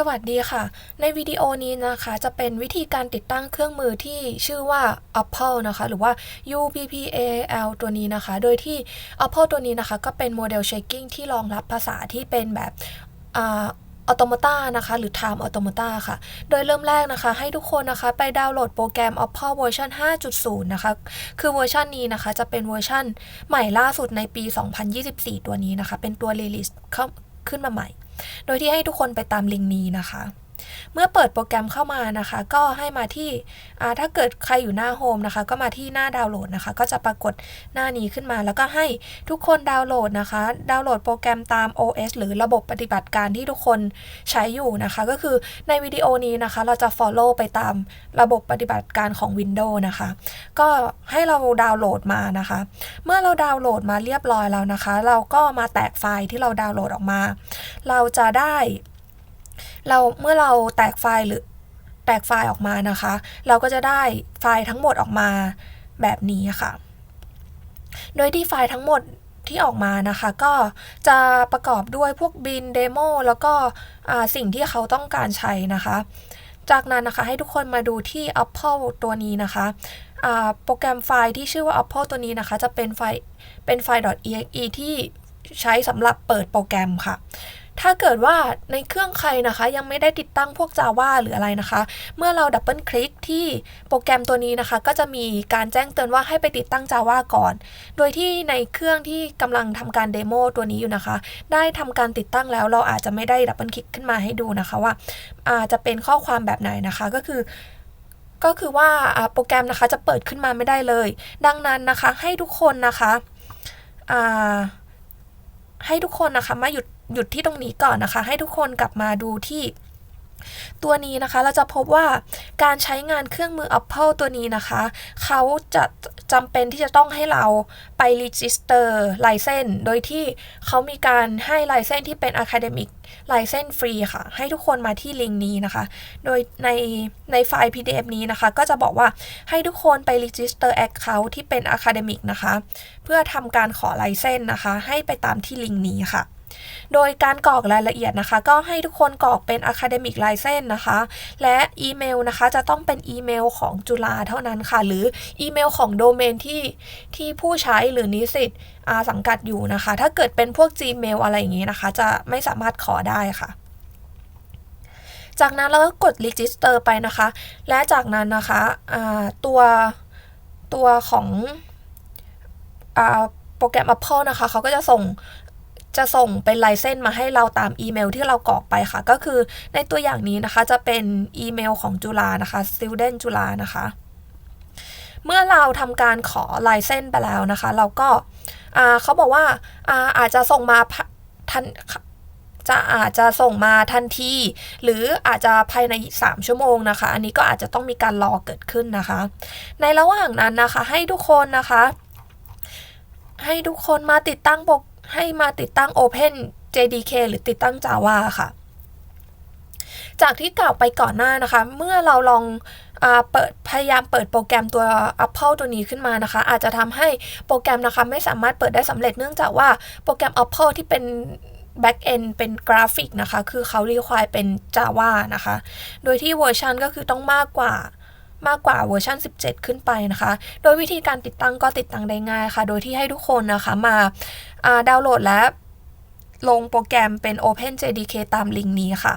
สวัสดีค่ะ ในวิดีโอนี้นะคะจะเป็นวิธีการติดตั้งเครื่องมือที่ชื่อว่า Apple นะคะ หรือว่า UPPAL ตัวนี้นะคะ โดยที่ Apple ตัวนี้นะคะ ก็เป็นโมเดล Shaking ที่รองรับภาษาที่เป็นแบบอ่า Automata นะคะ หรือ Time Automata ค่ะ โดยเริ่มแรกนะคะ ให้ทุกคนนะคะ ไปดาวน์โหลดโปรแกรม Apple เวอร์ชัน5.0 นะคะ คือเวอร์ชันนี้นะคะ จะเป็นเวอร์ชันใหม่ล่าสุดในปี 2024 ตัวนี้นะคะ เป็นตัว release เขาขึ้นมาใหม่ โดยที่ให้ทุกคนไปตามลิงก์นี้นะคะ เมื่อเปิดโปรแกรมเข้ามานะคะ ก็ให้มาที่ถ้าเกิดใครอยู่หน้าโฮมนะคะ ก็มาที่หน้าดาวน์โหลดนะคะ ก็จะปรากฏหน้านี้ขึ้นมา แล้วก็ให้ทุกคนดาวน์โหลดนะคะ ดาวน์โหลดโปรแกรมตาม OS หรือระบบปฏิบัติการที่ทุกคนใช้อยู่นะคะ ก็คือในวิดีโอนี้นะคะ เราจะ follow ไปตามระบบปฏิบัติการของ Windows นะคะ ก็ให้เราดาวน์โหลดมานะคะ เมื่อเราดาวน์โหลดมาเรียบร้อยแล้วนะคะ เราก็มาแตกไฟล์ที่เราดาวน์โหลดออกมา เราจะได้ เราเมื่อเราแตกไฟล์หรือแตกไฟล์ออกมานะคะ เราก็จะได้ไฟล์ทั้งหมดออกมาแบบนี้ค่ะ โดยที่ไฟล์ทั้งหมดที่ออกมานะคะ ก็จะประกอบด้วยพวกบินเดโมแล้วก็สิ่งที่เขาต้องการใช้นะคะ จากนั้นนะคะให้ทุกคนมาดูที่ Apple ตัวนี้นะคะโปรแกรมไฟล์ที่ชื่อว่า Apple ตัวนี้นะคะ จะเป็นไฟล์เป็นไฟล์ .exe ที่ใช้สำหรับเปิดโปรแกรมค่ะ ถ้าเกิดว่าในเครื่องใครนะคะ ยังไม่ได้ติดตั้งพวก Java หรืออะไรนะคะ เมื่อเราดับเบิลคลิกที่โปรแกรมตัวนี้นะคะ ก็จะมีการแจ้งเตือนว่าให้ไปติดตั้ง Java ก่อน โดยที่ในเครื่องที่กำลังทำการเดโมตัวนี้อยู่นะคะ ได้ทำการติดตั้งแล้วเราอาจจะไม่ได้ดับเบิลคลิกขึ้นมาให้ดูนะคะว่าอาจะเป็นข้อความแบบไหนนะคะก็คือก็คือว่าโปรแกรมนะคะจะเปิดขึ้นมาไม่ได้เลย ดังนั้นนะคะให้ทุกคนนะคะให้ทุกคนนะคะมาหยุด หยุดที่ตรงนี้ก่อนนะคะ ให้ทุกคนกลับมาดูที่ตัวนี้นะคะเราจะพบว่าการใช้งานเครื่องมือ Apple ตัวนี้นะคะ เขาจะจำเป็นที่จะต้องให้เราไป register license โดยที่เขามีการให้ license ที่เป็น academic license ฟรีค่ะ ให้ทุกคนมาที่ลิงก์นี้นะคะ โดยในในไฟล์ PDF นี้นะคะ ก็จะบอกว่าให้ทุกคนไป register account ที่เป็น academic นะคะ เพื่อทำการขอ license นะคะ ให้ไปตามที่ลิงก์นี้ค่ะ โดยการกรอกรายละเอียดนะคะ ก็ให้ทุกคนกรอกเป็น academic license นะคะ และอีเมลนะคะจะต้องเป็นอีเมลของจุฬาเท่านั้นค่ะ หรืออีเมลของโดเมนที่ที่ผู้ใช้หรือนิสิตสังกัดอยู่นะคะ ถ้าเกิดเป็นพวก Gmail อะไรอย่างนี้นะคะ จะไม่สามารถขอได้ค่ะจากนั้นเราก็กด register ไปนะคะ และจากนั้นนะคะตัวตัวของอโปรแกรม Apple นะคะ เขาก็จะส่ง จะส่งเป็นลายเส้นมาให้เราตามอีเมลที่เรากรอกไปค่ะ ก็คือในตัวอย่างนี้นะคะจะเป็นอีเมลของจุฬานะคะ student จุฬานะคะ เมื่อเราทำการขอลายเส้นไปแล้วนะคะ เราก็เขาบอกว่าอาอาจจะส่งมาทันจะอาจจะส่งมาทันที หรืออาจจะภายใน 3 ชั่วโมงนะคะ อันนี้ก็อาจจะต้องมีการรอเกิดขึ้นนะคะ ในระหว่างนั้นนะคะให้ทุกคนนะคะ ให้ทุกคนมาติดตั้งโปร ให้มาติดตั้ง Open JDK หรือติดตั้ง Java ค่ะ จากที่กล่าวไปก่อนหน้านะคะ เมื่อเราลองอเปิดพยายามเปิดโปรแกรมตัว Apple ตัวนี้ขึ้นมานะคะ อาจจะทำให้โปรแกรมนะคะไม่สามารถเปิดได้สำเร็จเนื่องจากว่าโปรแกรม Apple ที่เป็น back end เป็นกราฟิกนะคะ คือเขา require เป็น Java นะคะ โดยที่เวอร์ชันก็คือต้องมากกว่า มากกว่าเวอร์ชัน17 ขึ้นไปนะคะ โดยวิธีการติดตั้งก็ติดตั้งได้ง่ายค่ะ โดยที่ให้ทุกคนนะคะมาดาวน์โหลดและลงโปรแกรมเป็น Open JDK ตามลิงก์นี้ค่ะ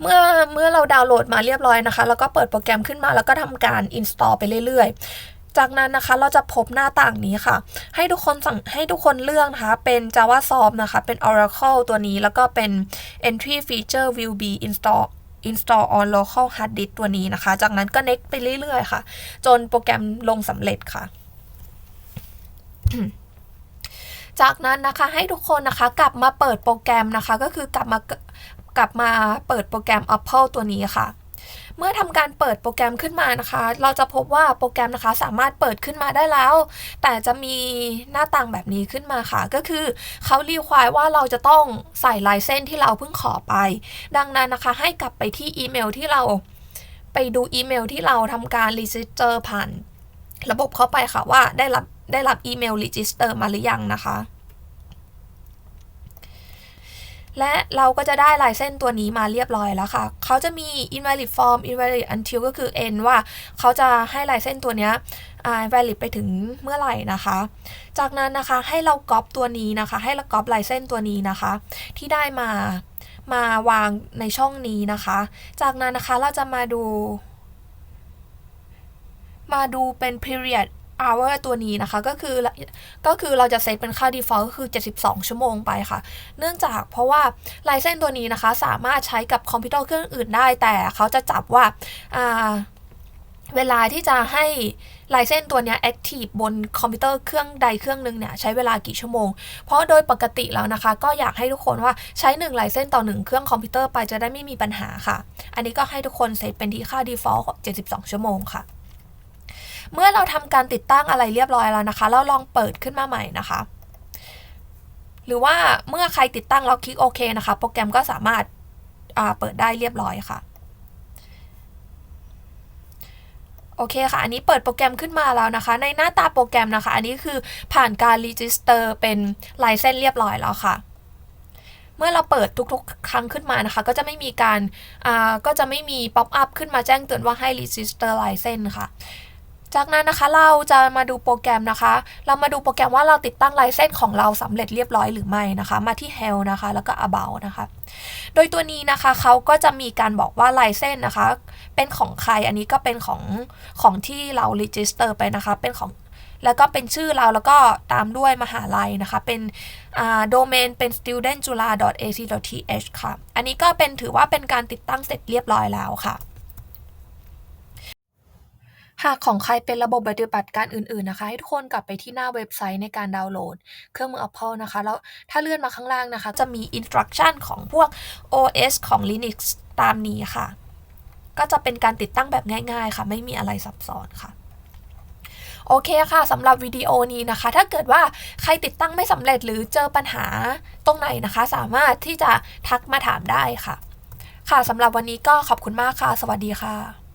เมื่อเมื่อเราดาวน์โหลดมาเรียบร้อยนะคะ แล้วก็เปิดโปรแกรมขึ้นมาแล้วก็ทำการ install ไปเรื่อยๆ จากนั้นนะคะเราจะพบหน้าต่างนี้ค่ะ ให้ทุกคนสั่งให้ทุกคนเลือกนะคะเป็น Java Soft นะคะ เป็น Oracle ตัวนี้แล้วก็เป็น Entry Feature will be install install on local hard disk ตัวนี้นะคะ จากนั้นก็ next ไปเรื่อยๆ ค่ะ จนโปรแกรมลงสำเร็จค่ะ จากนั้นนะคะให้ทุกคนนะคะ กลับมาเปิดโปรแกรมนะคะ ก็คือกลับมากลับมาเปิดโปรแกรม Apple ตัวนี้ค่ะ เมื่อทำการเปิดโปรแกรมขึ้นมานะคะ เราจะพบว่าโปรแกรมนะคะสามารถเปิดขึ้นมาได้แล้ว แต่จะมีหน้าต่างแบบนี้ขึ้นมาค่ะ ก็คือเขารีควายว่าเราจะต้องใส่ลายเส้นที่เราเพิ่งขอไป ดังนั้นนะคะให้กลับไปที่อีเมลที่เราไปดูอีเมลที่เราทำการรีจิสเตอร์ผ่าน ระบบเข้าไปค่ะว่าได้รับได้รับอีเมลรีจิสเตอร์มาหรือยังนะคะ และเราก็จะได้ลายเส้นตัวนี้มาเรียบร้อยแล้วค่ะ เขาจะมี invalid form invalid until ก็คือ end ว่าเขาจะให้ลายเส้นตัวนี้ valid ไปถึงเมื่อไหร่นะคะ จากนั้นนะคะให้เราก๊อปตัวนี้นะคะ ให้เราก๊อปลายเส้นตัวนี้นะคะ ที่ได้มามาวางในช่องนี้นะคะ จากนั้นนะคะเราจะมาดู มาดูเป็น period hour ตัวนี้นะคะก็คือก็คือเราจะเซตเป็นค่า default ก็คือ 72 ชั่วโมงไปค่ะ เนื่องจากเพราะว่าลายเส้นตัวนี้นะคะ สามารถใช้กับคอมพิวเตอร์เครื่องอื่นได้ แต่เขาจะจับว่าเวลาที่จะให้ลายเส้นตัวนี้ย active บนคอมพิวเตอร์เครื่องใดเครื่องหนึ่งเนี่ยใช้เวลากี่ชั่วโมง เพราะโดยปกติแล้วนะคะ ก็อยากให้ทุกคนว่าใช้1ลายเส้นต่อ 1 เครื่องคอมพิวเตอร์ไปจะได้ไม่มีปัญหาค่ะ อันนี้ก็ให้ทุกคนเซตเป็นที่ค่า default 72 ชั่วโมงค่ะ เมื่อเราทำการติดตั้งอะไรเรียบร้อยแล้วนะคะ เราลองเปิดขึ้นมาใหม่นะคะ หรือว่าเมื่อใครติดตั้งแล้วคลิกโอเคนะคะ โปรแกรมก็สามารถเปิดได้เรียบร้อยค่ะโอเคค่ะ อันนี้เปิดโปรแกรมขึ้นมาแล้วนะคะ ในหน้าตาโปรแกรมนะคะ อันนี้คือผ่านการรีจิสเตอร์เป็นลายเส้นเรียบร้อยแล้วค่ะ เมื่อเราเปิดทุกๆ ครั้งขึ้นมานะคะ ก็จะไม่มีการ อ่า ก็จะไม่มีป๊อปอัพขึ้นมาแจ้งเตือนว่าให้รีจิสเตอร์ลายเส้นค่ะ จากนั้นนะคะเราจะมาดูโปรแกรมนะคะ เรามาดูโปรแกรมว่าเราติดตั้งลายเส้นของเราสำเร็จเรียบร้อยหรือไม่นะคะ มาที่ Help นะคะ แล้วก็ About นะคะ โดยตัวนี้นะคะเขาก็จะมีการบอกว่าลายเส้นนะคะ เป็นของใครอันนี้ก็เป็นของของที่เรา register ไปนะคะ เป็นของแล้วก็เป็นชื่อเราแล้วก็ตามด้วยมหาลัยนะคะ เป็นโดเมนเป็น studentjula.ac.th ค่ะ อันนี้ก็เป็นถือว่าเป็นการติดตั้งเสร็จเรียบร้อยแล้วค่ะ หากของใครเป็นระบบปฏิบัติการอื่นๆนะคะ ให้ทุกคนกลับไปที่หน้าเว็บไซต์ในการดาวน์โหลด เครื่องมือ Apple นะคะ แล้วถ้าเลื่อนมาข้างล่างนะคะ จะมี instruction ของพวก OS ของ Linux ตามนี้ค่ะ ก็จะเป็นการติดตั้งแบบง่าย ๆ ค่ะ ไม่มีอะไรซับซ้อนค่ะโอเคค่ะสำหรับวิดีโอนี้นะคะ ถ้าเกิดว่าใครติดตั้งไม่สำเร็จหรือเจอปัญหาตรงไหนนะคะ สามารถที่จะทักมาถามได้ค่ะ ค่ะสำหรับวันนี้ก็ขอบคุณมากค่ะ สวัสดีค่ะ